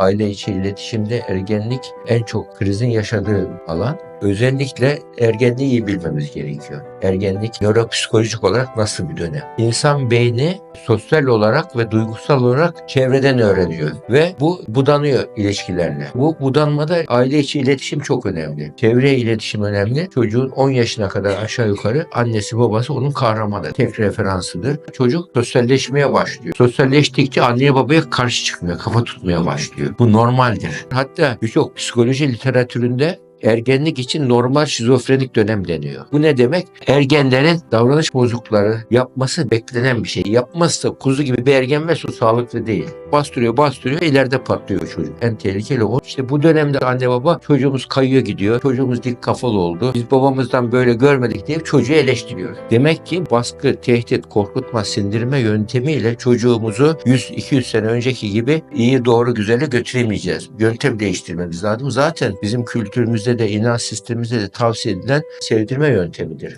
aile içi iletişimde ergenlik en çok krizin yaşadığı alan. Özellikle ergenliği iyi bilmemiz gerekiyor. Ergenlik nöropsikolojik olarak nasıl bir dönem? İnsan beyni sosyal olarak ve duygusal olarak çevreden öğreniyor ve bu budanıyor ilişkilerle. Bu budanmada aile içi iletişim çok önemli. Çevre iletişim önemli. Çocuğun 10 yaşına kadar aşağı yukarı annesi babası onun kahramanı. Tek referansıdır. Çocuk sosyalleşmeye başlıyor. Sosyalleştikçe anneye babaya karşı çıkmıyor, kafa tutmaya başlıyor. Bu normaldir. Hatta birçok psikoloji literatüründe ergenlik için normal şizofrenik dönem deniyor. Bu ne demek? Ergenlerin davranış bozuklukları yapması beklenen bir şey. Yapmazsa kuzu gibi bir ergen ve su sağlıklı değil. Bastırıyor bastırıyor ileride patlıyor çocuk. En tehlikeli o. İşte bu dönemde anne baba çocuğumuz kayıyor gidiyor. Çocuğumuz dik kafalı oldu. Biz babamızdan böyle görmedik diye çocuğu eleştiriyor. Demek ki baskı, tehdit, korkutma, sindirme yöntemiyle çocuğumuzu 100-200 sene önceki gibi iyi doğru güzele götüremeyeceğiz. Yöntem değiştirmemiz lazım. Zaten bizim kültürümüzde de inanç sistemimizde de tavsiye edilen sevdirme yöntemidir.